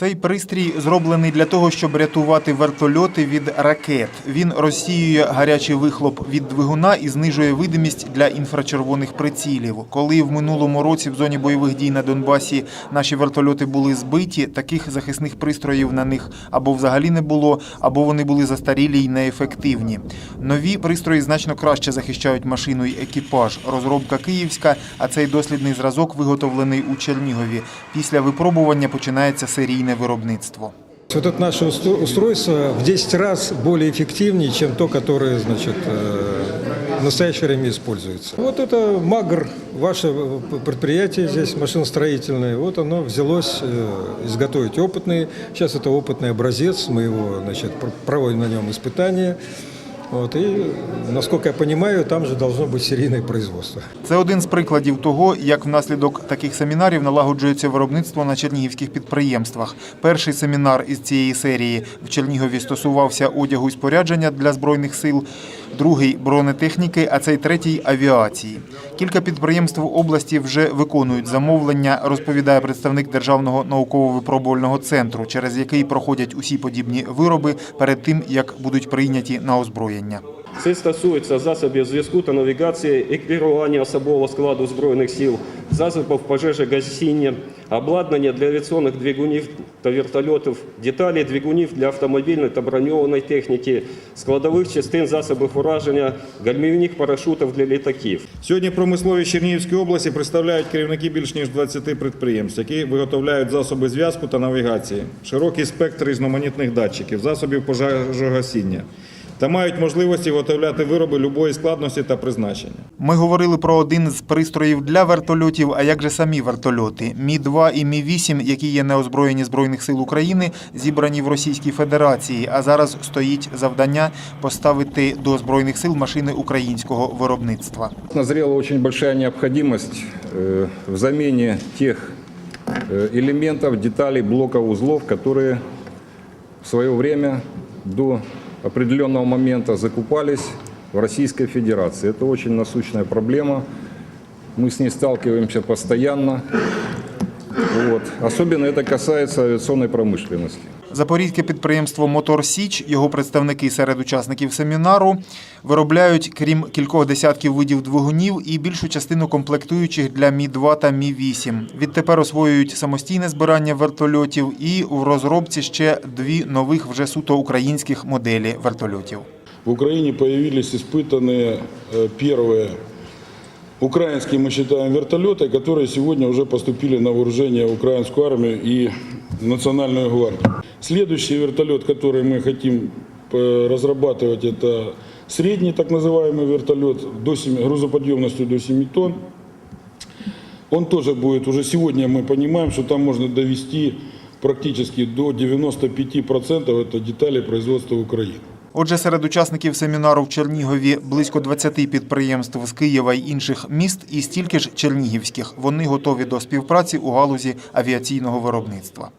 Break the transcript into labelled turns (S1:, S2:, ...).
S1: Цей пристрій зроблений для того, щоб рятувати вертольоти від ракет. Він розсіює гарячий вихлоп від двигуна і знижує видимість для інфрачервоних прицілів. Коли в минулому році в зоні бойових дій на Донбасі наші вертольоти були збиті, таких захисних пристроїв на них або взагалі не було, або вони були застарілі й неефективні. Нові пристрої значно краще захищають машину й екіпаж. Розробка київська, а цей дослідний зразок виготовлений у Чернігові. Після випробування починається серійне виробництво.
S2: Вот это наше усто- устройство в 10 раз более эффективнее, чем то, которое значит, э, в настоящее время используется. Вот это МАГР, ваше э, предприятие здесь машиностроительное, вот оно взялось э, изготовить опытный. Сейчас это опытный образец, мы его значит, пр- проводим на нем испытания. Вот, і, наскільки я розумію, там же должно бути серійне производство.
S1: Це один з прикладів того, як внаслідок таких семінарів налагоджується виробництво на чернігівських підприємствах. Перший семінар із цієї серії в Чернігові стосувався одягу і спорядження для збройних сил, другий бронетехніки, а цей третій авіації. Кілька підприємств області вже виконують замовлення, розповідає представник Державного науково-випробувального центру, через який проходять усі подібні вироби перед тим, як будуть прийняті на озброєння.
S3: Це стосується засобів зв'язку та навігації, екіпірування особового складу Збройних сил, засобів пожежогасіння, обладнання для авіаційних двигунів та вертольотів, деталі двигунів для автомобільної та броньованої техніки, складових частин засобів ураження, гальмівних парашутів для літаків.
S4: Сьогодні промисловість Чернігівської області представляють керівники більш ніж 20 підприємств, які виготовляють засоби зв'язку та навігації, широкий спектр різноманітних датчиків, засобів пожежогасіння та мають можливості виготовляти вироби любої складності та призначення.
S1: Ми говорили про один з пристроїв для вертольотів. А як же самі вертольоти? Мі 2 і Мі 8 які є неозброєні збройних сил України, зібрані в Російській Федерації. А зараз стоїть завдання поставити до збройних сил машини українського виробництва.
S5: Назрела очень большая необходимость э, в замене тех э, элементов, деталей, блоков, узлов, которые в свое время до определенного момента закупались в Российской Федерации. Это очень насущная проблема. Мы с ней сталкиваемся постоянно. Вот. Особенно это касается авиационной промышленности.
S1: Запорізьке підприємство Мотор Січ, його представники серед учасників семінару, виробляють, крім кількох десятків видів двигунів, і більшу частину комплектуючих для Мі 2 та Мі 8 Відтепер освоюють самостійне збирання вертольотів і в розробці ще дві нових вже суто українських моделі вертольотів.
S6: В Украине появились испытанные э, первые украинские, мы считаем, вертолеты, которые сегодня уже поступили на вооружение в украинскую армию и национальную гвардию. Следующий вертолет, который мы хотим э, разрабатывать, это средний так называемый вертолет до 7, грузоподъемностью до 7 тонн. Он тоже будет, уже сегодня мы понимаем, что там можно довести практически до 95% это детали производства Украины.
S1: Отже, серед учасників семінару в Чернігові близько 20 підприємств з Києва й інших міст і стільки ж чернігівських. Вони готові до співпраці у галузі авіаційного виробництва.